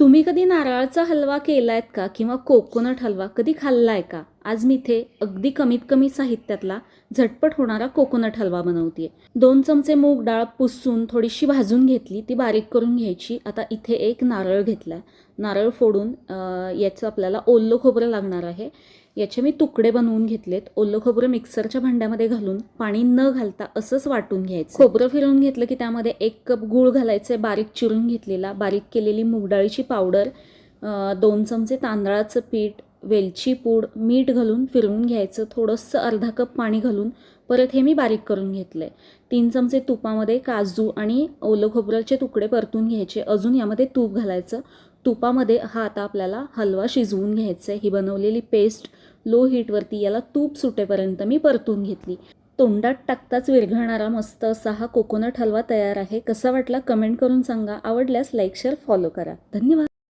तुम्ही कधी नारळाचा हलवा केलायत का? किंवा कोकोनट हलवा कधी खाल्लाय का? आज मी इथे अगदी कमीत कमी साहित्यातला झटपट होणारा कोकोनट हलवा बनवते दोन चमचे मूग डाळ पुसून थोडीशी भाजून घेतली ती बारीक करून घ्यायची. आता इथे एक नारळ घेतला नारळ फोडून याचं आपल्याला ओल्लं खोबरं लागणार आहे. याचे मी तुकडे बनवून घेतलेत. ओलं खोबरं मिक्सरच्या भांड्यामध्ये घालून पाणी न घालता असंच वाटून घ्यायचं. खोबरं फिरवून घेतलं की त्यामध्ये एक कप गूळ घालायचं बारीक चिरून घेतलेला. बारीक केलेली मुगडाळीची पावडर दोन चमचे तांदळाचं पीठ वेलची पूड मीठ घालून फिरवून घ्यायचं थोडंसं अर्धा कप पाणी घालून परत हे मी बारीक करून घेतलं आहे तीन चमचे तुपामध्ये काजू आणि ओलं खोबऱ्याचे तुकडे परतून घ्यायचे. अजून यामध्ये तूप घालायचं. तुपामध्ये हा आता आपल्याला हलवा शिजवून घ्यायचा आहे ही बनवलेली पेस्ट लो हीटवरती याला तूप सुटेपर्यंत मी परतून घेतली. तोंडात टाकताच विरघळणारा मस्त असा हा कोकोनट हलवा तयार आहे. कसा वाटला कमेंट करून सांगा. आवडल्यास लाईक शेअर फॉलो करा. धन्यवाद.